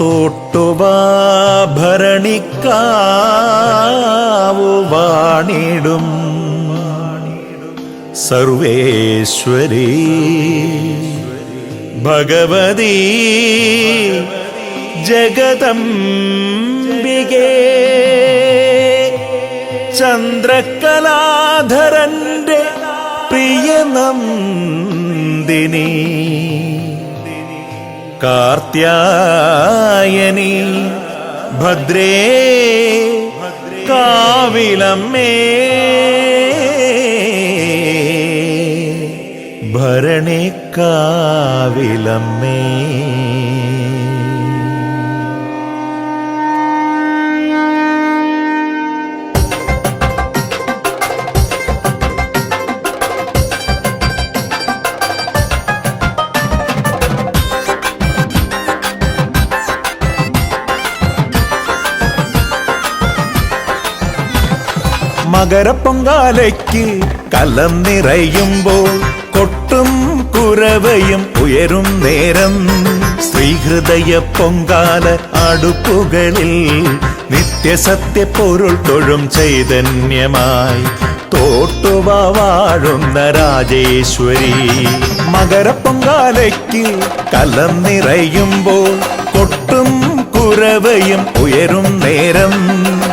തോട്ടുവാഭരണിക്കാവു വാണിടും സർവേശ്വരി ഭഗവതി ജഗതംബികേ പ്രിയ നന്ദിനി കാർത്യായനി ഭദ്രേ കാവിലമ്മേ. ഭരണേ കാവിലമ്മേ. മകരപ്പൊങ്കാലയ്ക്ക് കലം നിറയുമ്പോൾ കൊട്ടും കുരവയും ഉയരും നേരം. ശ്രീഹൃദയ പൊങ്കാല അടുപ്പുകളിൽ നിത്യസത്യ പൊരുൾ തൊഴും ചൈതന്യമായി തോട്ടുവ വാഴുന്ന രാജേശ്വരി. മകരപ്പൊങ്കാലയ്ക്ക് കലം നിറയുമ്പോൾ കൊട്ടും കുരവയും ഉയരും നേരം.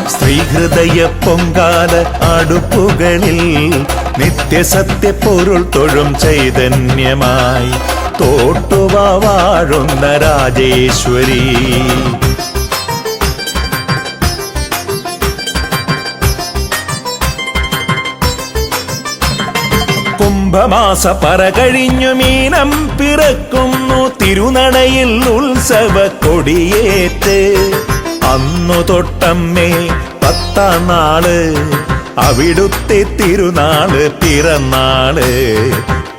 ശ്രീഹൃദയ പൊങ്കാല അടുപ്പുകളിൽ നിത്യസത്യ പൊരുൾ തൊഴും ചൈതന്യമായി. തോട്ടുവാഴുന്ന രാജേശ്വരി. കുംഭമാസ പറ കഴിഞ്ഞു മീനം പിറക്കുന്നു. തിരുനടയിൽ ഉത്സവ കൊടിയേറ്റ്. അന്നു തൊട്ടമ്മേ പത്താം നാൾ അവിടുത്തെ തിരുനാൾ പിറന്നാൾ.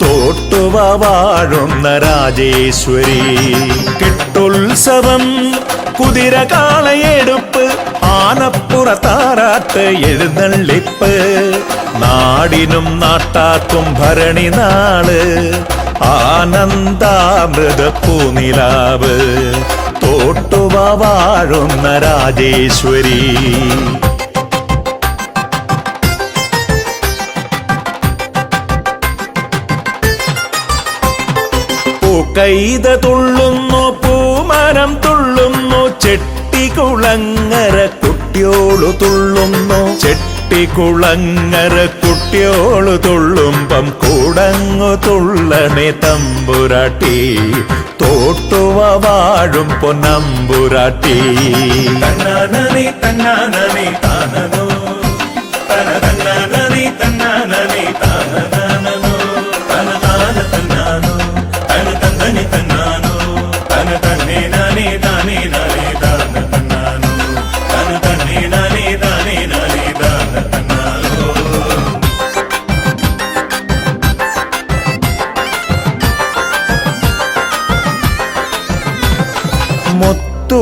തോട്ടുവ വാഴുന്ന രാജേശ്വരി. കെട്ടുത്സവം കുതിര കാളയെടുപ്പ് ആനപ്പുറത്താറാട്ട് എഴുന്നള്ളിപ്പ്. നാടിനും നാട്ടാക്കും ഭരണി നാൾ ആനന്ദാമൃത പൂനിലാവ് തോട്ടുവ വാഴുന്ന രാജേശ്വരി. പൂക്കൈത തുള്ളുന്നു ചെട്ടികുളങ്ങര കുട്ടിയോളു തുള്ളുന്നു. ചെട്ടികുളങ്ങര കുട്ടിയോളു തുള്ളുമ്പം കൂടങ്ങു തുള്ളണേ തമ്പുരാട്ടി. തോട്ടുവ വാഴും പൊന്നമ്പുരാട്ടി. തന്നാനനി തന്നാനനി താനോ തന തന്നാനനി താനോ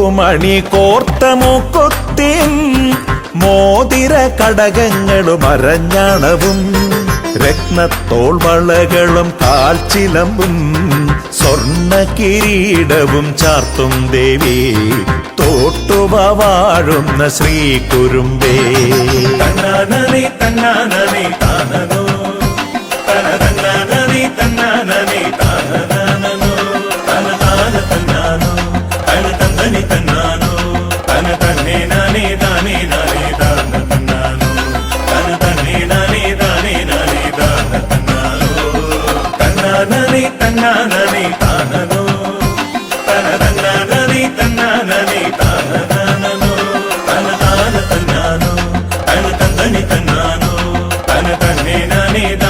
മുത്തുമണി കോർത്ത മൂക്കൊത്തിൻ മോതിര കടകങ്ങളും അരഞ്ഞാണവും. രത്നത്തോൾ വളകളും കാൽച്ചിലമ്പും സ്വർണ കിരീടവും ചാർത്തും ദേവി. തോട്ടുവ വാഴുന്ന ശ്രീ കുരുമ്പേ തന്നാനനി തന്നാനനി താനനോ തന மேத